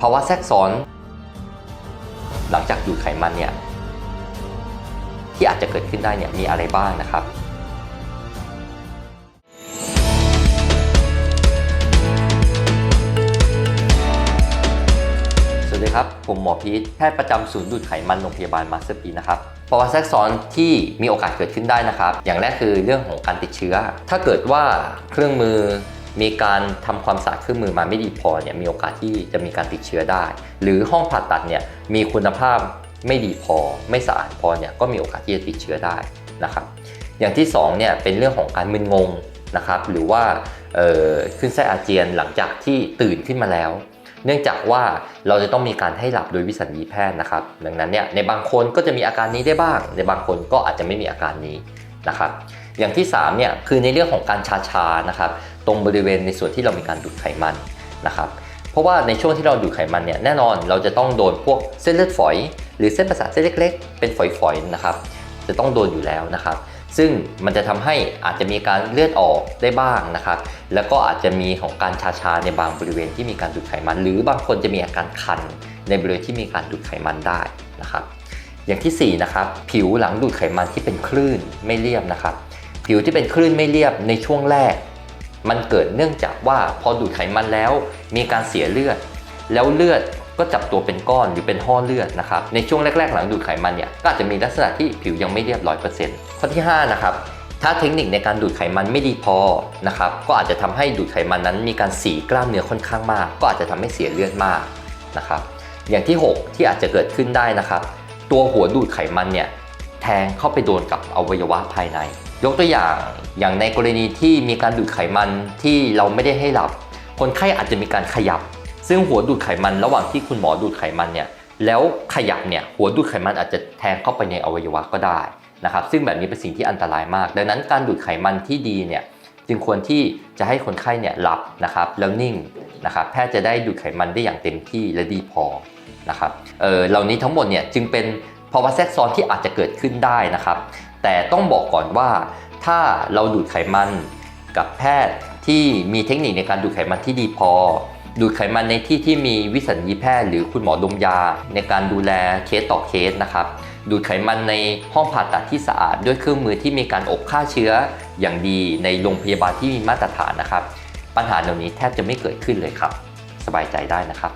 ภาวะแทรกซ้อน หลังจากดูดไขมันเนี่ยที่อาจจะเกิดขึ้นได้เนี่ยมีอะไรบ้างนะครับสวัสดีครับ ผมหมอพีทแพทย์ประจำศูนย์ดูดไขมันโรงพยาบาลมาสเตอร์ปีนะครับภาวะแทรกซ้อนที่มีโอกาสเกิดขึ้นได้นะครับ อย่างแรกคือเรื่องของการติดเชื้อ ถ้าเกิดว่าเครื่องมือ มีการทำความสะอาดเครื่องมือมาไม่ดีพอเนี่ยมีโอกาสที่จะมีการติดเชื้อได้ หรือห้องผ่าตัดเนี่ยมีคุณภาพไม่ดีพอ ไม่สะอาดพอเนี่ยก็มีโอกาสที่จะติดเชื้อได้นะครับ อย่างที่2เนี่ยเป็นเรื่องของการมึนงงนะครับหรือว่าเอ่อขึ้นไส้อาเจียนหลังจากที่ตื่นขึ้นมาแล้ว เนื่องจากว่าเราจะต้องมีการให้หลับโดยวิสัญญีแพทย์นะครับ ดังนั้นเนี่ยในบางคนก็จะมีอาการนี้ได้บ้าง ในบางคนก็อาจจะไม่มีอาการนี้นะครับ อย่างที่3เนี่ยคือในเรื่องของการชาชานะครับ ตรงบริเวณในส่วนที่เรามีการดูดไขมันนะครับเพราะว่าในช่วงที่เราดูดไขมันเนี่ยแน่นอนเราจะต้องโดนพวกเส้นเลือดฝอย หรือเส้นประสาทเส้นเล็ก ๆ เป็นฝอยๆนะครับจะต้องโดนอยู่แล้วนะครับ ซึ่งมันจะทำให้อาจจะมีการเลือดออกได้บ้างนะครับ แล้วก็อาจจะมีของการชาชาในบางบริเวณที่มีการดูดไขมัน หรือบางคนจะมีอาการคันในบริเวณที่มีการดูดไขมันได้นะครับ อย่างที่สี่นะครับ ผิวหลังดูดไขมันที่เป็นคลื่นไม่เรียบนะครับ ผิวที่เป็นคลื่นไม่เรียบในช่วงแรก มันเกิดเนื่องจากว่าพอดูดไขมันแล้วมีการเสียเลือด แล้วเลือดก็จับตัวเป็นก้อนหรือเป็นห่อเลือดนะครับในช่วงแรก ๆ หลังดูดไขมันเนี่ยก็อาจจะมีลักษณะที่ผิวยังไม่เรียบร้อยเปอร์เซ็นต์ข้อที่5นะครับถ้าเทคนิคในการดูดไขมันไม่ดีพอนะครับก็อาจจะทำให้ดูดไขมันนั้นมีการสีกล้ามเนื้อค่อนข้างมาก ก็อาจจะทำให้เสียเลือดมากนะครับอย่างที่ 6 ที่อาจจะเกิดขึ้นได้นะครับ ตัวหัวดูดไขมันเนี่ย แทงเข้าไปโดนกับอวัยวะภายใน ยกตัวอย่างอย่างในกรณีที่มีการดูดไขมันที่เราไม่ได้ให้หลับ คนไข้อาจจะมีการขยับ ซึ่งหัวดูดไขมันระหว่างที่คุณหมอดูดไขมันเนี่ยแล้วขยับเนี่ยหัวดูดไขมันอาจจะแทงเข้าไปในอวัยวะก็ได้นะครับซึ่งแบบนี้เป็นสิ่งที่อันตรายมาก ดังนั้นการดูดไขมันที่ดีเนี่ยจึงควรที่จะให้คนไข้เนี่ยหลับนะครับแล้วนิ่งนะครับแพทย์จะได้ดูดไขมันได้อย่างเต็มที่และดีพอนะครับเอ่อเหล่านี้ทั้งหมดเนี่ยจึงเป็น ภาวะแทรกซ้อนที่อาจจะเกิดขึ้นได้นะครับ แต่ต้องบอกก่อนว่า ถ้าเราดูดไขมันกับแพทย์ที่มีเทคนิคในการดูดไขมันที่ดีพอ ดูดไขมันในที่ที่มีวิสัญญีแพทย์ หรือคุณหมอดมยา ในการดูแลเคสต่อเคสนะครับ ดูดไขมันในห้องผ่าตัดที่สะอาด ด้วยเครื่องมือที่มีการอบฆ่าเชื้ออย่างดีในโรงพยาบาลที่มีมาตรฐานนะครับ ปัญหาเหล่านี้แทบจะไม่เกิดขึ้นเลยครับ สบายใจได้นะครับ